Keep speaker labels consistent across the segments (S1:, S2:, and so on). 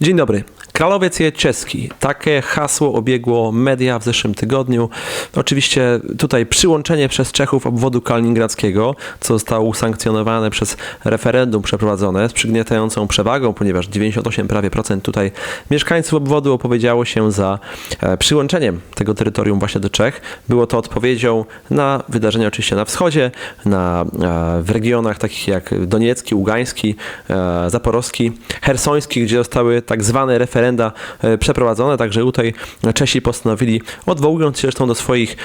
S1: Dzień dobry. Kralowiec je czeski. Takie hasło obiegło media w zeszłym tygodniu. Oczywiście tutaj przyłączenie przez Czechów obwodu kaliningradzkiego, co zostało usankcjonowane przez referendum przeprowadzone z przygniatającą przewagą, ponieważ 98 prawie procent tutaj mieszkańców obwodu opowiedziało się za e, przyłączeniem tego terytorium właśnie do Czech. Było to odpowiedzią na wydarzenia oczywiście na wschodzie, na, e, w regionach takich jak Doniecki, Ługański, e, Zaporowski, Hersoński, gdzie zostały tak zwane referenda przeprowadzone, także tutaj Czesi postanowili, odwołując się zresztą do swoich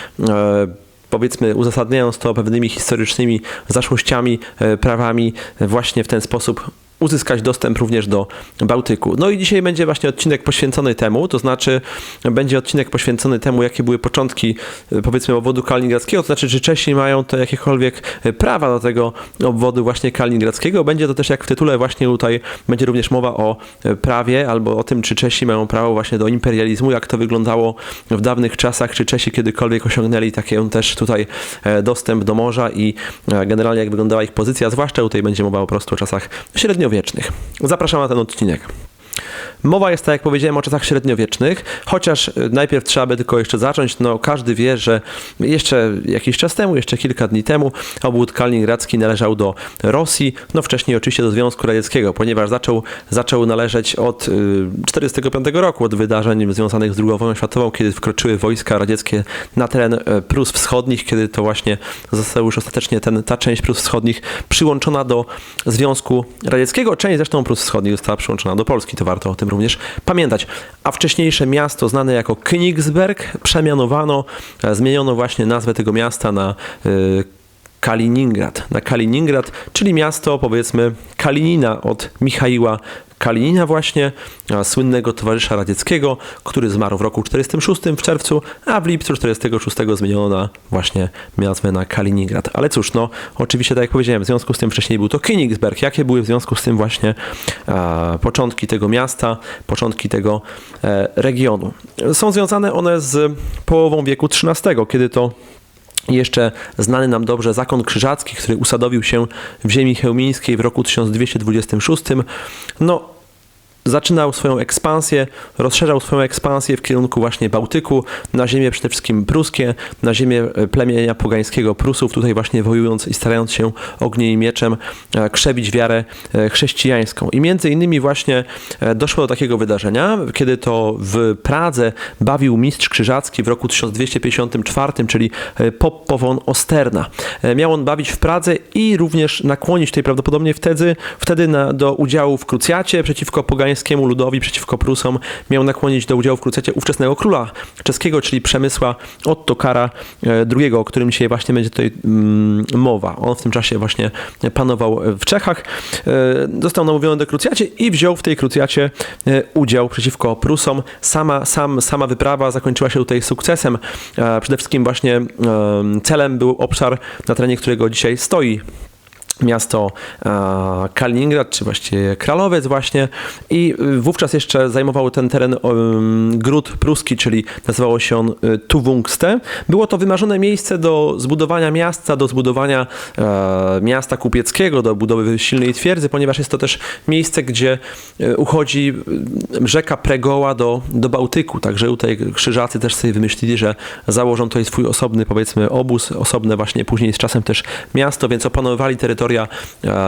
S1: powiedzmy uzasadniając to pewnymi historycznymi zaszłościami, prawami, właśnie w ten sposób uzyskać dostęp również do Bałtyku. No i dzisiaj będzie właśnie odcinek poświęcony temu, to znaczy będzie odcinek poświęcony temu, jakie były początki e, powiedzmy obwodu kaliningradzkiego, to znaczy czy Czesi mają to jakiekolwiek e, prawa do tego obwodu właśnie kaliningradzkiego. Będzie to też jak w tytule właśnie tutaj będzie również mowa o e, prawie albo o tym, czy Czesi mają prawo właśnie do imperializmu, jak to wyglądało w dawnych czasach, czy Czesi kiedykolwiek osiągnęli taki też tutaj dostęp do morza i generalnie jak wyglądała ich pozycja, zwłaszcza tutaj będzie mowa po prostu o czasach średniowiecznych. Zapraszam na ten odcinek. Mowa jest, tak jak powiedziałem, o czasach średniowiecznych, chociaż y, najpierw trzeba by tylko jeszcze zacząć. No, każdy wie, że jeszcze jakiś czas temu, jeszcze kilka dni temu, obwód kaliningradzki należał do Rosji, no wcześniej oczywiście do Związku Radzieckiego, ponieważ zaczął, zaczął należeć od 1945 roku, od wydarzeń związanych z II wojną światową, kiedy wkroczyły wojska radzieckie na teren e, Prus Wschodnich, kiedy to właśnie została już ostatecznie ten, ta część Prus Wschodnich przyłączona do Związku Radzieckiego. Część zresztą Prus Wschodnich została przyłączona do Polski, to warto o tym również pamiętać. A wcześniejsze miasto znane jako Königsberg przemianowano, e, zmieniono właśnie nazwę tego miasta na e, Kaliningrad. Na Kaliningrad, czyli miasto powiedzmy Kalinina od Michaiła Kalinina właśnie, słynnego towarzysza radzieckiego, który zmarł w roku 46 w czerwcu, a w lipcu 46 zmieniono na właśnie nazwę na Kaliningrad. Ale cóż, no oczywiście tak jak powiedziałem, w związku z tym wcześniej był to Königsberg. Jakie były w związku z tym właśnie a, początki tego miasta, początki tego e, regionu? Są związane one z połową wieku XIII, kiedy to jeszcze znany nam dobrze zakon krzyżacki, który usadowił się w ziemi chełmińskiej w roku 1226, no zaczynał swoją ekspansję, rozszerzał swoją ekspansję w kierunku właśnie Bałtyku, na ziemię przede wszystkim pruskie, na ziemię e, plemienia pogańskiego Prusów, tutaj właśnie wojując i starając się ogniem i mieczem e, krzewić wiarę e, chrześcijańską. I między innymi właśnie doszło do takiego wydarzenia, kiedy to w Pradze bawił mistrz krzyżacki w roku 1254, czyli Poppo von Osterna. Miał on bawić w Pradze i również nakłonić tutaj prawdopodobnie wtedy, wtedy na, do udziału w krucjacie przeciwko pogańskiemu pogańskiemu ludowi przeciwko Prusom miał nakłonić do udziału w krucjacie ówczesnego króla czeskiego, czyli Przemysła Ottokara II, o którym dzisiaj właśnie będzie tutaj mm, mowa. On w tym czasie właśnie panował w Czechach. E, został namówiony do krucjacie i wziął w tej krucjacie e, udział przeciwko Prusom. Sama, sam, sama wyprawa zakończyła się tutaj sukcesem. E, przede wszystkim właśnie celem był obszar, na terenie którego dzisiaj stoi miasto e, Kaliningrad, czy właściwie Kralowiec właśnie i y, wówczas jeszcze zajmował ten teren gród pruski, czyli nazywało się on y, Tuwungste. Było to wymarzone miejsce do zbudowania miasta, do zbudowania e, miasta kupieckiego, do budowy silnej twierdzy, ponieważ jest to też miejsce, gdzie e, uchodzi rzeka Pregoła do, do Bałtyku, także tutaj krzyżacy też sobie wymyślili, że założą tutaj swój osobny powiedzmy obóz, osobne właśnie później z czasem też miasto, więc opanowali terytorium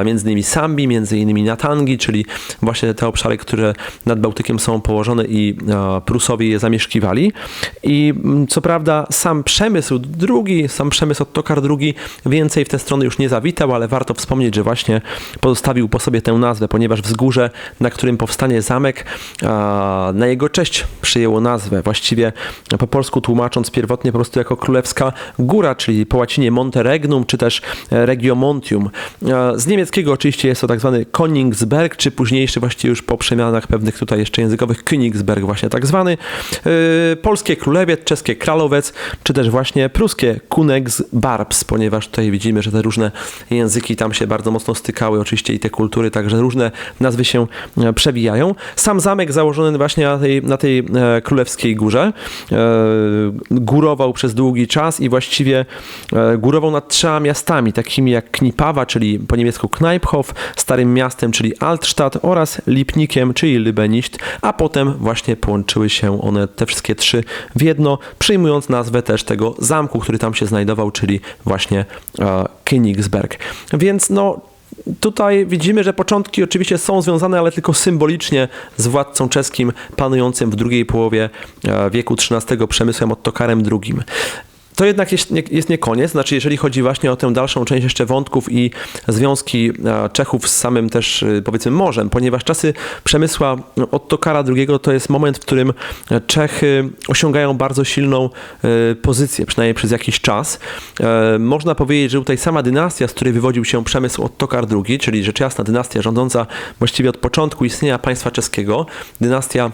S1: między innymi Sambi, między innymi Natangi, czyli właśnie te obszary, które nad Bałtykiem są położone i Prusowie je zamieszkiwali. I mm, co prawda sam przemysł drugi, sam przemysł Ottokar II więcej w tę stronę już nie zawitał, ale warto wspomnieć, że właśnie pozostawił po sobie tę nazwę, ponieważ wzgórze, na którym powstanie zamek, na jego cześć przyjęło nazwę. Właściwie po polsku tłumacząc pierwotnie po prostu jako Królewska Góra, czyli po łacinie Monte Regnum, czy też Regiomontium. Z niemieckiego oczywiście jest to tak zwany Königsberg, czy późniejszy właściwie już po przemianach pewnych tutaj jeszcze językowych Königsberg właśnie tak zwany. Yy, polskie Królewiec, czeskie Kralowec, czy też właśnie pruskie Königsbarbs, ponieważ tutaj widzimy, że te różne języki tam się bardzo mocno stykały, oczywiście i te kultury, także różne nazwy się e, przewijają. Sam zamek założony właśnie na tej, na tej e, królewskiej górze e, górował przez długi czas i właściwie górował nad trzema miastami, takimi jak Knipawa, czyli po niemiecku Kneiphof, Starym Miastem, czyli Altstadt oraz Lipnikiem, czyli Lybenicht, a potem właśnie połączyły się one te wszystkie trzy w jedno, przyjmując nazwę też tego zamku, który tam się znajdował, czyli właśnie e, Königsberg. Więc no Tutaj widzimy, że początki oczywiście są związane, ale tylko symbolicznie z władcą czeskim panującym w drugiej połowie e, wieku XIII Przemysłem Ottokarem II. To jednak jest nie, jest nie koniec, znaczy jeżeli chodzi właśnie o tę dalszą część jeszcze wątków i związki e, Czechów z samym też e, powiedzmy morzem, ponieważ czasy Przemysła Ottokara II to jest moment, w którym Czechy osiągają bardzo silną e, pozycję, przynajmniej przez jakiś czas. Można powiedzieć, że tutaj sama dynastia, z której wywodził się Przemysł Ottokar II, czyli rzecz jasna dynastia rządząca właściwie od początku istnienia państwa czeskiego, dynastia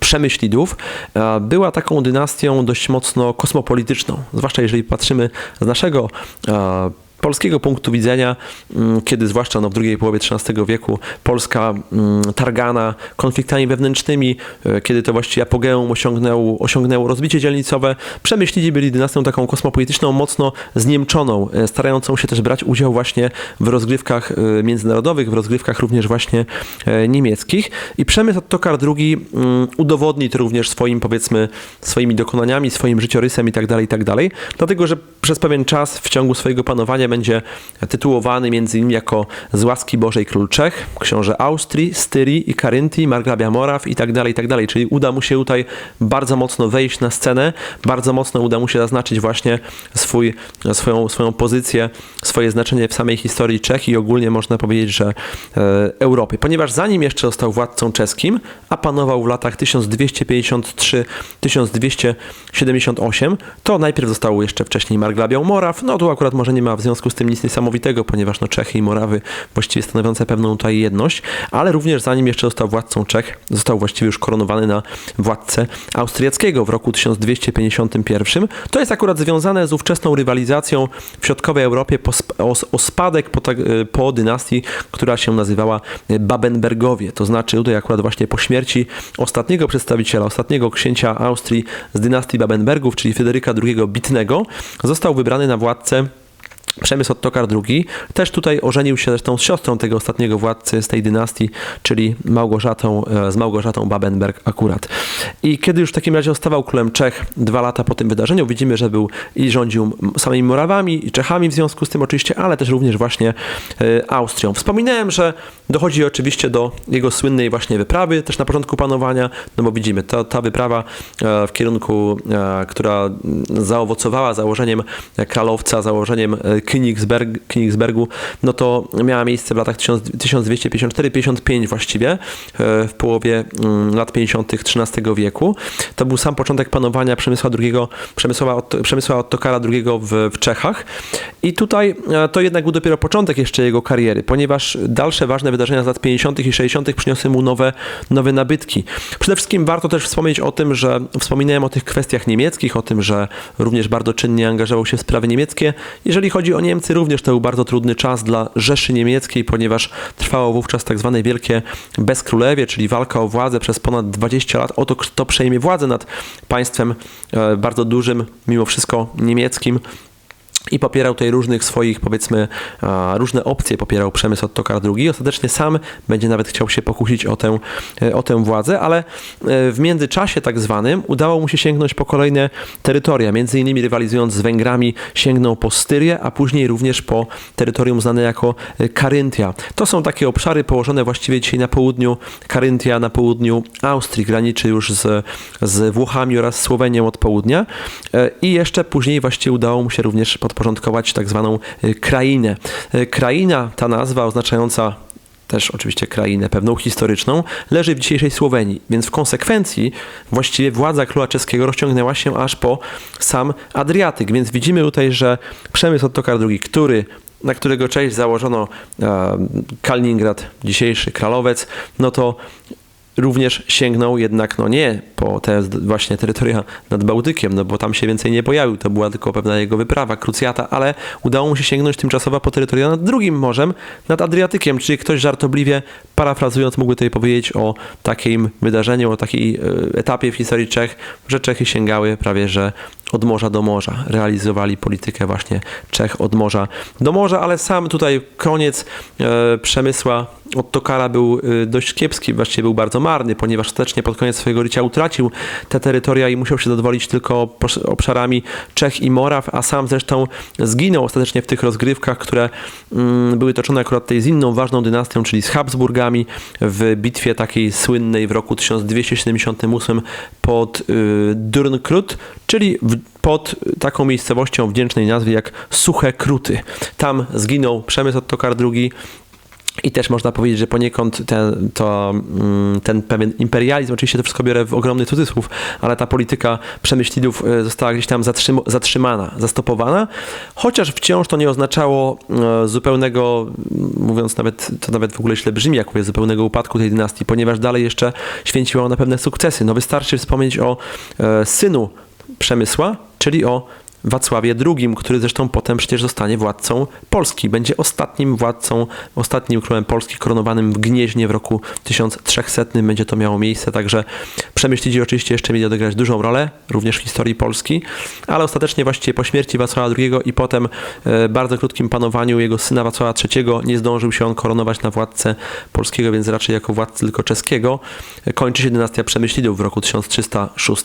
S1: Przemyślidów e, była taką dynastią dość mocno kosmopolityczną, zwłaszcza jeżeli patrzymy z naszego e, polskiego punktu widzenia, mm, kiedy zwłaszcza no, w drugiej połowie XIII wieku Polska mm, targana konfliktami wewnętrznymi, e, kiedy to właściwie apogeum osiągnęło, osiągnęło rozbicie dzielnicowe, Przemyślidzi byli dynastią taką kosmopolityczną, mocno zniemczoną, e, starającą się też brać udział właśnie w rozgrywkach e, międzynarodowych, w rozgrywkach również właśnie niemieckich. I Przemysł Ottokar II mm, udowodni to również swoim, powiedzmy, swoimi dokonaniami, swoim życiorysem i tak dalej, tak dalej, dlatego, że przez pewien czas w ciągu swojego panowania będzie tytułowany między innymi jako z łaski Bożej Król Czech, książę Austrii, Styrii i Karyntii, Margrabia Moraw i tak dalej, i tak dalej. Czyli uda mu się tutaj bardzo mocno wejść na scenę, bardzo mocno uda mu się zaznaczyć właśnie swój, swoją, swoją pozycję, swoje znaczenie w samej historii Czech i ogólnie można powiedzieć, że e, Europy. Ponieważ zanim jeszcze został władcą czeskim, a panował w latach 1253-1278, to najpierw został jeszcze wcześniej Margrabią Moraw, no tu akurat może nie ma w związku z tym nic niesamowitego, ponieważ no Czechy i Morawy właściwie stanowiące pewną tutaj jedność, ale również zanim jeszcze został władcą Czech, został właściwie już koronowany na władcę austriackiego w roku 1251. To jest akurat związane z ówczesną rywalizacją w środkowej Europie po, o, o spadek po, po dynastii, która się nazywała Babenbergowie. To znaczy tutaj akurat właśnie po śmierci ostatniego przedstawiciela, ostatniego księcia Austrii z dynastii Babenbergów, czyli Fryderyka II Bitnego, został wybrany na władcę Przemysł Ottokar II też tutaj ożenił się zresztą z siostrą tego ostatniego władcy z tej dynastii, czyli Małgorzatą, e, z Małgorzatą Babenberg akurat. I kiedy już w takim razie zostawał królem Czech dwa lata po tym wydarzeniu, widzimy, że był i rządził samymi Morawami i Czechami w związku z tym oczywiście, ale też również właśnie e, Austrią. Wspominałem, że dochodzi oczywiście do jego słynnej właśnie wyprawy, też na początku panowania, no bo widzimy, ta, ta wyprawa e, w kierunku, która zaowocowała założeniem kralowca, założeniem Königsberg, Königsbergu, no to miała miejsce w latach 1254-55 właściwie, e, w połowie mm, lat 50. XIII wieku. To był sam początek panowania Przemysła II, Przemysła, Przemysła Ottokara II w, w Czechach. I tutaj e, to jednak był dopiero początek jeszcze jego kariery, ponieważ dalsze ważne wydarzenia z lat 50. i 60. przyniosły mu nowe, nowe nabytki. Przede wszystkim warto też wspomnieć o tym, że wspominałem o tych kwestiach niemieckich, o tym, że również bardzo czynnie angażował się w sprawy niemieckie. Jeżeli chodzi o Niemcy, również to był bardzo trudny czas dla Rzeszy Niemieckiej, ponieważ trwało wówczas tak zwane wielkie bezkrólewie, czyli walka o władzę przez ponad 20 lat. O to, kto przejmie władzę nad państwem e, bardzo dużym, mimo wszystko niemieckim i popierał tutaj różnych swoich, powiedzmy, różne opcje popierał przemysł Ottokar II. Ostatecznie sam będzie nawet chciał się pokusić o tę, e, o tę władzę, ale e, w międzyczasie tak zwanym udało mu się sięgnąć po kolejne terytoria. Między innymi rywalizując z Węgrami sięgnął po Styrię, a później również po terytorium znane jako e, Karyntia. To są takie obszary położone właściwie dzisiaj na południu Karyntia, na południu Austrii, graniczy już z, z Włochami oraz Słowenią od południa i jeszcze później właściwie udało mu się również pod podporządkować tak zwaną y, krainę. Y, kraina, ta nazwa oznaczająca też oczywiście krainę pewną historyczną, leży w dzisiejszej Słowenii, więc w konsekwencji właściwie władza króla czeskiego rozciągnęła się aż po sam Adriatyk, więc widzimy tutaj, że przemysł Ottokar II, który na którego cześć założono e, Kaliningrad, dzisiejszy Kralowiec, no to również sięgnął jednak, no nie po te właśnie terytoria nad Bałtykiem, no bo tam się więcej nie pojawił, to była tylko pewna jego wyprawa, krucjata, ale udało mu się sięgnąć tymczasowo po terytoria nad drugim morzem, nad Adriatykiem, czyli ktoś żartobliwie, parafrazując, mógłby tutaj powiedzieć o takim wydarzeniu, o takiej e, etapie w historii Czech, że Czechy sięgały prawie że od morza do morza. Realizowali politykę właśnie Czech od morza do morza, ale sam tutaj koniec e, Przemysła od Tokara był e, dość kiepski, właściwie był bardzo marny, ponieważ ostatecznie pod koniec swojego życia utracił te terytoria i musiał się zadowolić tylko obszarami Czech i Moraw, a sam zresztą zginął ostatecznie w tych rozgrywkach, które mm, były toczone akurat tej z inną ważną dynastią, czyli z Habsburgami w bitwie takiej słynnej w roku 1278 pod y, Durnkrut, czyli w, pod taką miejscowością wdzięcznej nazwie jak Suche Kruty. Tam zginął Przemysł Ottokar II, i też można powiedzieć, że poniekąd ten, to, mm, ten pewien imperializm, oczywiście to wszystko biorę w ogromny cudzysłów, ale ta polityka przemyślidów e, została gdzieś tam zatrzym- zatrzymana, zastopowana, chociaż wciąż to nie oznaczało e, zupełnego, mówiąc nawet, to nawet w ogóle źle brzmi, jak mówię, zupełnego upadku tej dynastii, ponieważ dalej jeszcze święciła ona pewne sukcesy. No wystarczy wspomnieć o e, synu Przemysła, czyli o Wacławie II, który zresztą potem przecież zostanie władcą Polski. Będzie ostatnim władcą, ostatnim królem Polski koronowanym w Gnieźnie w roku 1300 będzie to miało miejsce, także Przemyślidzi oczywiście jeszcze mieli odegrać dużą rolę, również w historii Polski, ale ostatecznie właściwie po śmierci Wacława II i potem e, bardzo krótkim panowaniu jego syna Wacława III nie zdążył się on koronować na władcę polskiego, więc raczej jako władcy tylko czeskiego. E, Kończy się dynastia Przemyślidów w roku 1306,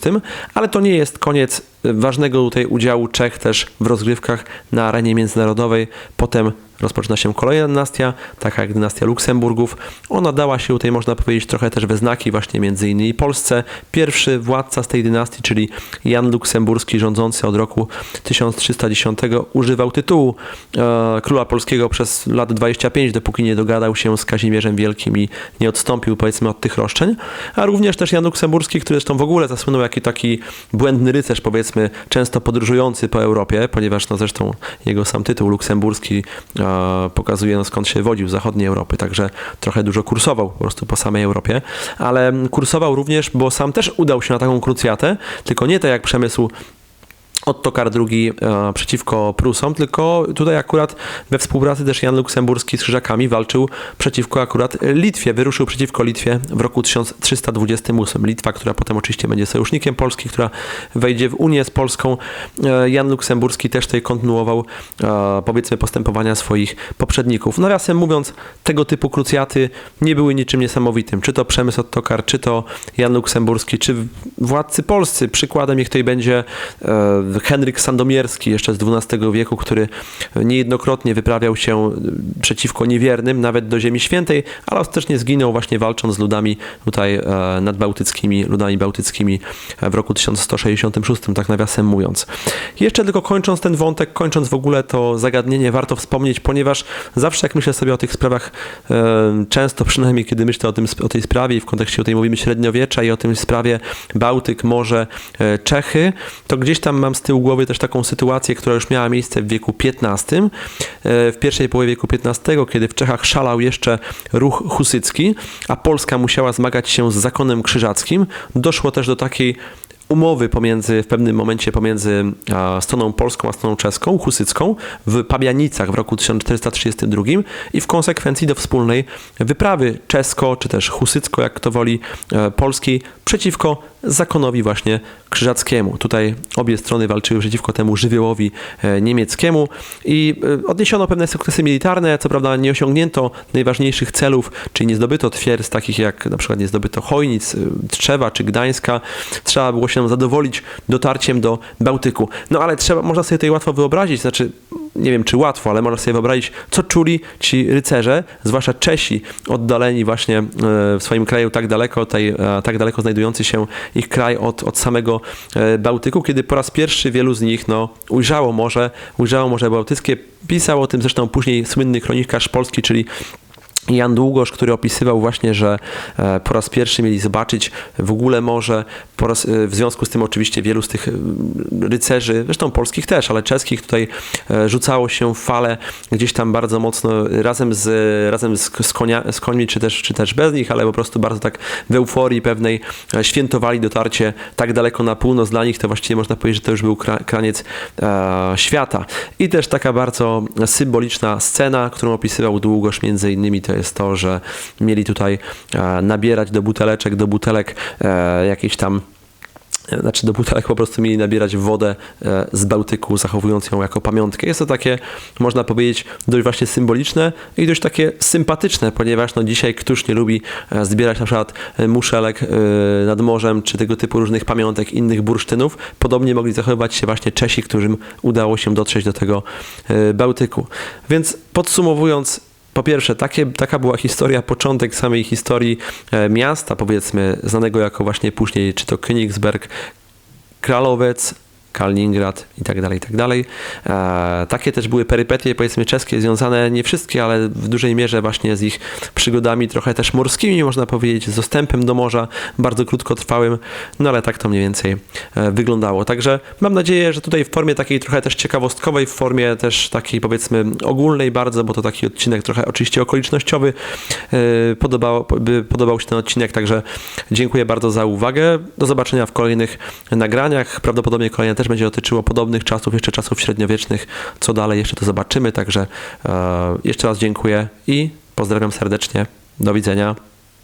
S1: ale to nie jest koniec ważnego tutaj udziału Czech też w rozgrywkach na arenie międzynarodowej. Potem rozpoczyna się kolejna dynastia, taka jak dynastia Luksemburgów. Ona dała się tutaj, można powiedzieć, trochę też we znaki właśnie między innymi Polsce. Pierwszy władca z tej dynastii, czyli Jan Luksemburski, rządzący od roku 1310, używał tytułu e, króla polskiego przez lat 25, dopóki nie dogadał się z Kazimierzem Wielkim i nie odstąpił, powiedzmy, od tych roszczeń. A również też Jan Luksemburski, który zresztą w ogóle zasłynął jako taki błędny rycerz, powiedzmy, często podróżujący po Europie, ponieważ no zresztą jego sam tytuł luksemburski e, pokazuje no, skąd się wodził zachodniej Europy, także trochę dużo kursował po prostu po samej Europie, ale kursował również, bo sam też udał się na taką krucjatę, tylko nie tak jak przemysł Ottokar II e, przeciwko Prusom, tylko tutaj akurat we współpracy też Jan Luksemburski z Krzyżakami walczył przeciwko akurat Litwie, wyruszył przeciwko Litwie w roku 1328. Litwa, która potem oczywiście będzie sojusznikiem Polski, która wejdzie w Unię z Polską. E, Jan Luksemburski też tutaj kontynuował e, powiedzmy postępowania swoich poprzedników. Nawiasem mówiąc, tego typu krucjaty nie były niczym niesamowitym. Czy to Przemysł Ottokar, czy to Jan Luksemburski, czy władcy polscy. Przykładem niech tutaj będzie e, Henryk Sandomierski jeszcze z XII wieku, który niejednokrotnie wyprawiał się przeciwko niewiernym, nawet do Ziemi Świętej, ale ostatecznie zginął właśnie walcząc z ludami tutaj e, nadbałtyckimi, ludami bałtyckimi w roku 1166, tak nawiasem mówiąc. Jeszcze tylko kończąc ten wątek, kończąc w ogóle to zagadnienie, warto wspomnieć, ponieważ zawsze jak myślę sobie o tych sprawach, e, często przynajmniej kiedy myślę o, tym, o tej sprawie i w kontekście tutaj mówimy średniowiecza i o tym sprawie Bałtyk, Morze, e, Czechy, to gdzieś tam mam tyłu głowy też taką sytuację, która już miała miejsce w wieku XV, e, w pierwszej połowie wieku XV, kiedy w Czechach szalał jeszcze ruch husycki, a Polska musiała zmagać się z zakonem krzyżackim. Doszło też do takiej umowy pomiędzy, w pewnym momencie pomiędzy stroną polską a stroną czeską, husycką, w Pabianicach w roku 1432 i w konsekwencji do wspólnej wyprawy czesko, czy też husycko, jak kto woli, e, polskiej przeciwko zakonowi właśnie krzyżackiemu. Tutaj obie strony walczyły przeciwko temu żywiołowi e, niemieckiemu i e, odniesiono pewne sukcesy militarne, co prawda nie osiągnięto najważniejszych celów, czyli nie zdobyto twierdz takich jak na przykład nie zdobyto Chojnic, e, Trzewa czy Gdańska. Trzeba było się zadowolić dotarciem do Bałtyku. No ale trzeba, można sobie tutaj łatwo wyobrazić, znaczy nie wiem czy łatwo, ale można sobie wyobrazić, co czuli ci rycerze, zwłaszcza Czesi, oddaleni właśnie w swoim kraju tak daleko, tutaj, tak daleko znajdujący się ich kraj od, od samego Bałtyku, kiedy po raz pierwszy wielu z nich no, ujrzało morze, ujrzało Morze Bałtyckie. Pisał o tym zresztą później słynny kronikarz polski, czyli Jan Długosz, który opisywał właśnie, że e, po raz pierwszy mieli zobaczyć w ogóle morze, raz, e, w związku z tym oczywiście wielu z tych e, rycerzy, zresztą polskich też, ale czeskich tutaj rzucało się w fale gdzieś tam bardzo mocno razem z, razem z, konia, z końmi, czy też, czy też bez nich, ale po prostu bardzo tak w euforii pewnej świętowali dotarcie tak daleko na północ. Dla nich to właściwie można powiedzieć, że to już był kra, kraniec e, świata. I też taka bardzo symboliczna scena, którą opisywał Długosz między innymi to jest to, że mieli tutaj e, nabierać do buteleczek, do butelek e, jakieś tam e, znaczy do butelek po prostu mieli nabierać wodę z Bałtyku, zachowując ją jako pamiątkę. Jest to takie, można powiedzieć, dość właśnie symboliczne i dość takie sympatyczne, ponieważ no dzisiaj któż nie lubi zbierać na przykład muszelek nad morzem, czy tego typu różnych pamiątek, innych bursztynów. Podobnie mogli zachowywać się właśnie Czesi, którym udało się dotrzeć do tego Bałtyku. Więc podsumowując, po pierwsze, takie, taka była historia, początek samej historii e, miasta, powiedzmy, znanego jako właśnie później, czy to Königsberg, Kralowec, Kaliningrad i tak dalej, i tak dalej. E, takie też były perypetie, powiedzmy, czeskie, związane nie wszystkie, ale w dużej mierze właśnie z ich przygodami, trochę też morskimi, można powiedzieć, z dostępem do morza, bardzo krótkotrwałym, no ale tak to mniej więcej e, wyglądało. Także mam nadzieję, że tutaj w formie takiej trochę też ciekawostkowej, w formie też takiej powiedzmy ogólnej bardzo, bo to taki odcinek trochę oczywiście okolicznościowy, e, podobało, by podobał się ten odcinek, także dziękuję bardzo za uwagę. Do zobaczenia w kolejnych nagraniach. Prawdopodobnie kolejne też będzie dotyczyło podobnych czasów, jeszcze czasów średniowiecznych. Co dalej, jeszcze to zobaczymy. Także e, jeszcze raz dziękuję i pozdrawiam serdecznie. Do widzenia.